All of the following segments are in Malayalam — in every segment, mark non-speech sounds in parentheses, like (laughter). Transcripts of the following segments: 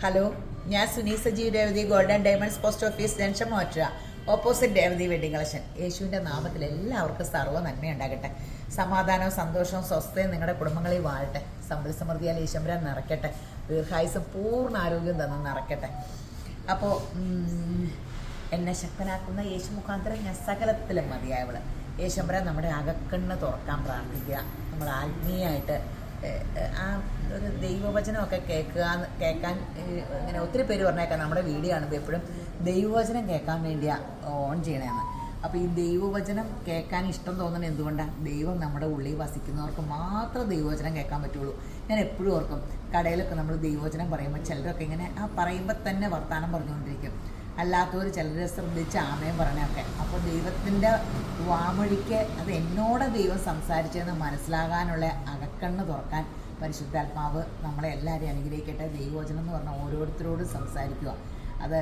ഹലോ ഞാൻ Suni Sajeev Revathi golden diamonds post office junction മോറ്റ opposite Revathi wedding collection യേശുവിന്റെ നാമത്തിൽ എല്ലാവർക്കും സർവ നന്മയുണ്ടാകട്ടെ സമാധാനവും സന്തോഷവും സ്വസ്ഥയും നിങ്ങളുടെ കുടുംബങ്ങളിൽ വാഴട്ടെ. സമ്പൽ സമൃദ്ധിയാൽ ഈശ്വരൻ നിറയ്ക്കട്ടെ. ദീർഘായുസം പൂർണ ആരോഗ്യം തന്നെ നിറയ്ക്കട്ടെ. അപ്പോൾ എന്നെ ശക്തനാക്കുന്ന യേശു മുഖാന്തരം ഞാൻ സകലത്തിലും മതിയായവൾ. യേശുമ്പരം നമ്മുടെ അകക്കണ്ണ് തുറക്കാൻ പ്രാർത്ഥിക്കുക. നമ്മൾ ആത്മീയമായിട്ട് ആ ഒരു ദൈവവചനമൊക്കെ കേൾക്കുക കേൾക്കാൻ ഇങ്ങനെ ഒത്തിരി പേര് പറഞ്ഞേക്കാം. നമ്മുടെ വീഡിയോ കാണുമ്പോൾ എപ്പോഴും ദൈവവചനം കേൾക്കാൻ വേണ്ടിയാണ് ഓൺ ചെയ്യണേന്ന്. അപ്പോൾ ഈ ദൈവവചനം കേൾക്കാൻ ഇഷ്ടം തോന്നുന്നത് എന്തുകൊണ്ടാണ് ദൈവം നമ്മുടെ ഉള്ളിൽ വസിക്കുന്നവർക്ക് മാത്രം ദൈവവചനം കേൾക്കാൻ പറ്റുള്ളൂ. ഞാൻ എപ്പോഴും ഓർക്കും കടയിലൊക്കെ നമ്മൾ ദൈവവചനം പറയുമ്പോൾ ചിലരൊക്കെ ഇങ്ങനെ ആ പറയുമ്പോൾ തന്നെ വർത്തമാനം പറഞ്ഞുകൊണ്ടിരിക്കും. അല്ലാത്തവർ ചിലരെ ശ്രദ്ധിച്ച് ആമയം പറയണൊക്കെ അപ്പോൾ ദൈവത്തിന്റെ വാമൊഴിക്ക് അത് എന്നോട് ദൈവം സംസാരിച്ചതെന്ന് മനസ്സിലാകാനുള്ള അകക്കണ്ണ് തുറക്കാൻ പരിശുദ്ധാത്മാവ് നമ്മളെ എല്ലാവരെയും അനുഗ്രഹിക്കട്ടെ ദൈവവചനം എന്ന് പറഞ്ഞാൽ ഓരോരുത്തരോടും സംസാരിക്കുക അത്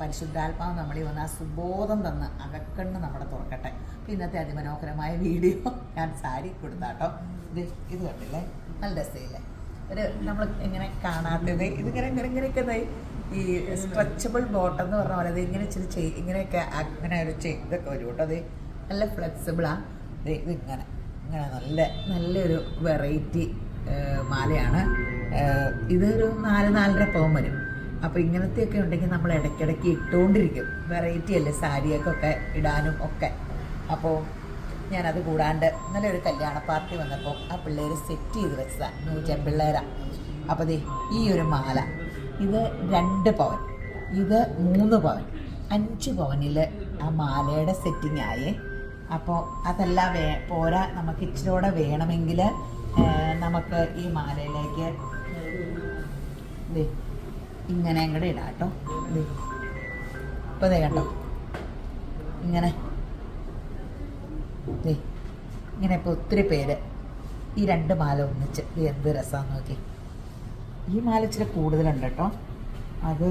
പരിശുദ്ധാത്മാവ് നമ്മളിൽ വന്ന സുബോധം തന്ന് അകക്കണ്ണ് നമ്മുടെ തുറക്കട്ടെ അപ്പം ഇന്നത്തെ അതിമനോഹരമായ വീഡിയോ ഞാൻ സാരി കൊടുത്താട്ടോ ഇത് ഇത് കണ്ടില്ലേ നല്ല രസമില്ലേ ഒരു നമ്മൾ ഇങ്ങനെ കാണാത്തത് ഇത് ഇങ്ങനെ ഇങ്ങനെയൊക്കെ ദേ ഈ സ്ട്രെച്ചബിൾ ബോട്ടം എന്ന് പറഞ്ഞ പോലെ ഇങ്ങനെ ഇച്ചിരി ചെയ് ഇങ്ങനെയൊക്കെ അങ്ങനെ ഒരു ചെയ്തൊക്കെ വരും കേട്ടോ. അത് നല്ല ഫ്ലെക്സിബിളാണ് ഇത് ഇങ്ങനെ. ഇങ്ങനെ നല്ല നല്ലൊരു വെറൈറ്റി മാലയാണ്. ഇതൊരു നാല് നാലര പവൻ വരും. അപ്പോൾ ഇങ്ങനത്തെയൊക്കെ ഉണ്ടെങ്കിൽ നമ്മൾ ഇടയ്ക്കിടയ്ക്ക് ഇട്ടുകൊണ്ടിരിക്കും വെറൈറ്റി അല്ലേ? സാരിയൊക്കെ ഇടാനും ഒക്കെ. അപ്പോൾ ഞാനത് കൂടാണ്ട് ഇന്നലെ ഒരു കല്യാണ പാർട്ടി വന്നപ്പോൾ ആ പിള്ളേർ സെറ്റ് ചെയ്ത് വെച്ചതാണ് നൂറ്റൻ പിള്ളേരാ. അപ്പോൾ ദേ ഈ ഒരു മാല. ഇത് രണ്ട് പവൻ ഇത് മൂന്ന് പവൻ അഞ്ച് പവനിൽ ആ മാലയുടെ സെറ്റിംഗ് ആയേ. അപ്പോൾ അതെല്ലാം വേ പോരാ നമുക്ക് ഇച്ചിരൂടെ വേണമെങ്കിൽ നമുക്ക് ഈ മാലയിലേക്ക് ഇങ്ങനെ കൂടെ ഇടാം കേട്ടോ. ഇപ്പോൾ ദേ കണ്ടോ? ഇങ്ങനെ. ഇങ്ങനെ ഇപ്പോൾ ഒത്തിരി പേര് ഈ രണ്ട് മാല ഒന്നിച്ച്. ഇത് എന്ത് രസമാണെന്ന് നോക്കി ഈ മാല ഇച്ചിരി കൂടുതലുണ്ട് കേട്ടോ. അത്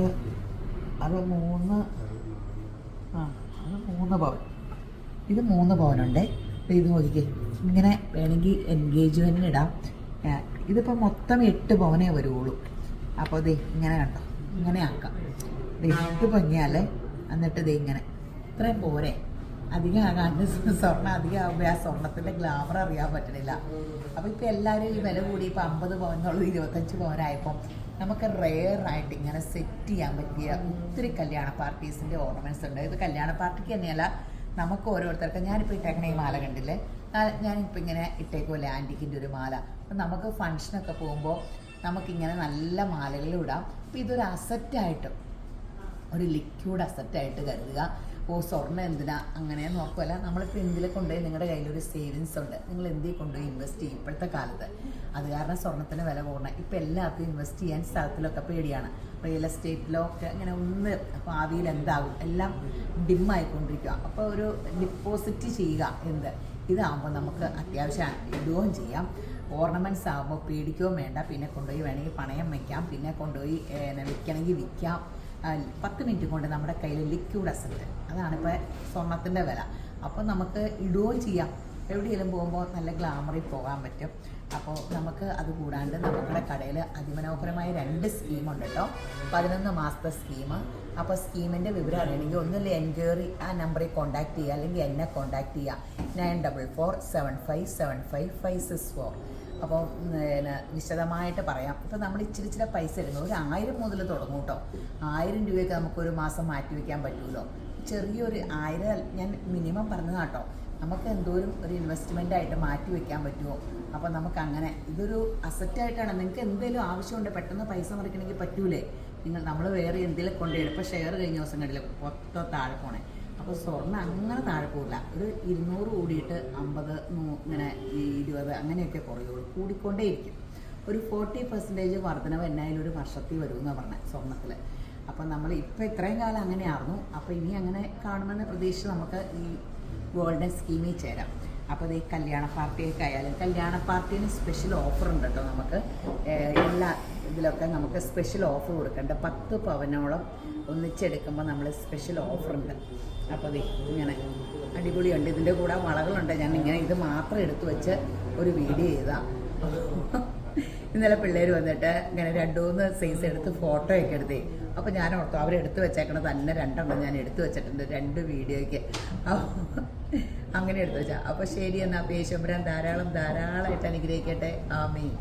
അത് മൂന്ന് ആ അത് മൂന്ന് പവൻ. ഇത് മൂന്ന് പവനുണ്ട്. അപ്പോൾ ഇത് നോക്കിക്കേ ഇങ്ങനെ വേണമെങ്കിൽ എൻഗേജ്മെന്റിന് ഇടാം. ഇതിപ്പോൾ മൊത്തം എട്ട് പവനേ വരുള്ളൂ അപ്പോൾ ഇത് ഇങ്ങനെ കണ്ടോ ഇങ്ങനെ ആക്കാം. ദേ ഇത് ഭംഗിയാൽ എന്നിട്ട് ഇത് ഇങ്ങനെ. ഇത്രയും പോരെ. അധികം ആകാണ്ട് (laughs) സ്വർണം അധികം ആകുമ്പോൾ ആ സ്വർണത്തിന്റെ ഗ്ലാമർ അറിയാൻ പറ്റണില്ല. അപ്പോൾ ഇപ്പോൾ എല്ലാവരും ഈ വില കൂടി ഇപ്പോൾ അമ്പത് പവനുള്ളത് ഇരുപത്തഞ്ച് പവനായപ്പോ നമുക്ക് റെയർ ആയിട്ട് ഇങ്ങനെ സെറ്റ് ചെയ്യാൻ പറ്റിയ ഒത്തിരി കല്യാണ പാർട്ടീസിന്റെ ഓർണമെന്റ്സ് ഉണ്ട്. ഇത് കല്യാണ പാർട്ടിക്ക് തന്നെയല്ല നമുക്ക് ഓരോരുത്തർക്ക് ഞാനിപ്പോൾ ഇട്ടേക്കണ ഈ മാല കണ്ടില്ലേ? ഞാനിപ്പോ ഇങ്ങനെ ഇട്ടേക്കുമല്ലേ ആന്റിക്കിന്റെ ഒരു മാല. അപ്പം നമുക്ക് ഫങ്ഷനൊക്കെ പോകുമ്പോൾ നമുക്കിങ്ങനെ നല്ല മാലകൾ ഇടാം. അപ്പോൾ ഇതൊരു അസറ്റായിട്ട് ഒരു ലിക്വിഡ് അസറ്റായിട്ട് കരുതുക. ഓ സ്വർണം എന്തിനാ? അങ്ങനെ നോക്കുമല്ല നമ്മളിപ്പോൾ എന്തിൽ കൊണ്ടുപോയി നിങ്ങളുടെ കയ്യിലൊരു സേവിങ്സ് ഉണ്ട്. നിങ്ങൾ എന്തിൽ കൊണ്ടുപോയി ഇൻവെസ്റ്റ് ചെയ്യും ഇപ്പോഴത്തെ കാലത്ത്. അത് കാരണം സ്വർണത്തിന് വില കൂടണം. ഇപ്പം എല്ലാവർക്കും ഇൻവെസ്റ്റ് ചെയ്യാൻ സ്ഥലത്തിലൊക്കെ പേടിയാണ്. റിയൽ എസ്റ്റേറ്റിലോ ഒക്കെ അങ്ങനെ ഒന്ന് ഭാവിയിൽ എന്താകും? എല്ലാം ഡിമ്മായിക്കൊണ്ടിരിക്കുക അപ്പോൾ ഒരു ഡിപ്പോസിറ്റ് ചെയ്യുക എന്ത്? ഇതാകുമ്പോൾ നമുക്ക് അത്യാവശ്യം ഇടുകയും ചെയ്യാം. ഓർണമെന്റ്സ് ആകുമ്പോൾ പേടിക്കുകയും വേണ്ട. പിന്നെ കൊണ്ടുപോയി വേണമെങ്കിൽ പണയം വയ്ക്കാം പിന്നെ കൊണ്ടുപോയി വിൽക്കണമെങ്കിൽ വിൽക്കാം. പത്ത് മിനിറ്റ് കൊണ്ട് നമ്മുടെ കയ്യിൽ ലിക്വിഡ് അസറ്റ് അതാണ് ഇപ്പോൾ സ്വർണത്തിന്റെ വില. അപ്പോൾ നമുക്ക് ഇടുകയും ചെയ്യാം. എവിടെയെങ്കിലും പോകുമ്പോൾ നല്ല ഗ്ലാമറിൽ പോകാൻ പറ്റും. അപ്പോൾ നമുക്ക് അത് കൂടാണ്ട് നമ്മുടെ കടയിൽ അതിമനോഹരമായ രണ്ട് സ്കീമുണ്ട് കേട്ടോ. പതിനൊന്ന് മാസത്തെ സ്കീം അപ്പോൾ സ്കീമിന്റെ വിവരം അറിയണമെങ്കിൽ ഒന്നുമില്ല എൻക്വയറി ആ നമ്പറിൽ കോൺടാക്ട് ചെയ്യുക. അല്ലെങ്കിൽ എന്നെ കോൺടാക്ട് ചെയ്യുക. Nine double four seven five seven five five six four. അപ്പോൾ പിന്നെ വിശദമായിട്ട് പറയാം. ഇപ്പോൾ നമ്മൾ ഇച്ചിരി ഇച്ചിരി പൈസ ഇടുന്നു ഒരു ആയിരം മുതൽ തുടങ്ങും കേട്ടോ. ആയിരം രൂപയൊക്കെ നമുക്കൊരു മാസം മാറ്റി വയ്ക്കാൻ പറ്റുമല്ലോ. ചെറിയൊരു ആയിരം ഞാൻ മിനിമം പറഞ്ഞതാട്ടോ നമുക്ക് എന്തോരം ഒരു ഇൻവെസ്റ്റ്മെന്റ് ആയിട്ട് മാറ്റി വയ്ക്കാൻ പറ്റുമോ? അപ്പോൾ നമുക്ക് അങ്ങനെ ഇതൊരു അസറ്റായിട്ടാണ് നിങ്ങൾക്ക് എന്തെങ്കിലും ആവശ്യമുണ്ട് പെട്ടെന്ന് പൈസ മറിക്കണമെങ്കിൽ പറ്റൂലേ? നിങ്ങൾ നമ്മൾ വേറെ എന്തെങ്കിലും കൊണ്ടുപോയി ഇപ്പോൾ ഷെയർ കഴിഞ്ഞ ദിവസം കണ്ടില്ല മൊത്തം താഴെ പോണേ. അപ്പോൾ സ്വർണം അങ്ങനെ താഴെ പോകില്ല ഒരു ഇരുന്നൂറ് കൂടിയിട്ട് അമ്പത് ഇങ്ങനെ ഈ ഇരുപത് അങ്ങനെയൊക്കെ കുറയുള്ളൂ. കൂടിക്കൊണ്ടേയിരിക്കും. ഒരു ഫോർട്ടി പെർസെന്റേജ് വർധനവ് എന്നായാലും ഒരു വർഷത്തിൽ വരുമെന്നാണ് പറഞ്ഞത് സ്വർണത്തിൽ അപ്പം നമ്മൾ ഇപ്പം ഇത്രയും കാലം അങ്ങനെ ആയിരുന്നു അപ്പോൾ ഇനി അങ്ങനെ കാണുമെന്ന് പ്രതീക്ഷിച്ച് നമുക്ക് ഈ ഗോൾഡൻ സ്കീമിൽ ചേരാം. അപ്പോൾ ഇത് ഈ കല്യാണ പാർട്ടിയൊക്കെ ആയാലും കല്യാണ പാർട്ടിന് സ്പെഷ്യൽ ഓഫർ ഉണ്ട് കേട്ടോ നമുക്ക്. എല്ലാ ഇതിലൊക്കെ നമുക്ക് സ്പെഷ്യൽ ഓഫർ കൊടുക്കേണ്ട. പത്ത് പവനോളം ഒന്നിച്ചെടുക്കുമ്പോൾ നമ്മൾ സ്പെഷ്യൽ ഓഫർ ഉണ്ട്. അപ്പോൾ ഇങ്ങനെ. അടിപൊളിയുണ്ട് ഇതിന്റെ കൂടെ വളകളുണ്ട്. ഞാൻ ഇങ്ങനെ ഇത് മാത്രം എടുത്തു വെച്ച് ഒരു വീഡിയോ ചെയ്താ. ഇന്നലെ പിള്ളേർ വന്നിട്ട് ഇങ്ങനെ രണ്ടു മൂന്ന് സൈസ് എടുത്ത് ഫോട്ടോ ഒക്കെ എടുത്തേ. അപ്പോൾ ഞാൻ ഓർത്തു അവരെടുത്ത് വെച്ചേക്കണത് തന്നെ രണ്ടെണ്ണം ഞാൻ എടുത്തു വെച്ചിട്ടുണ്ട്. രണ്ട് വീഡിയോയ്ക്ക് അങ്ങനെ എടുത്തു വെച്ചാ. അപ്പോൾ ശരി എന്നാ പേശമ്പരാൻ ധാരാളം ധാരാളമായിട്ട് അനുഗ്രഹിക്കട്ടെ. ആമീൻ.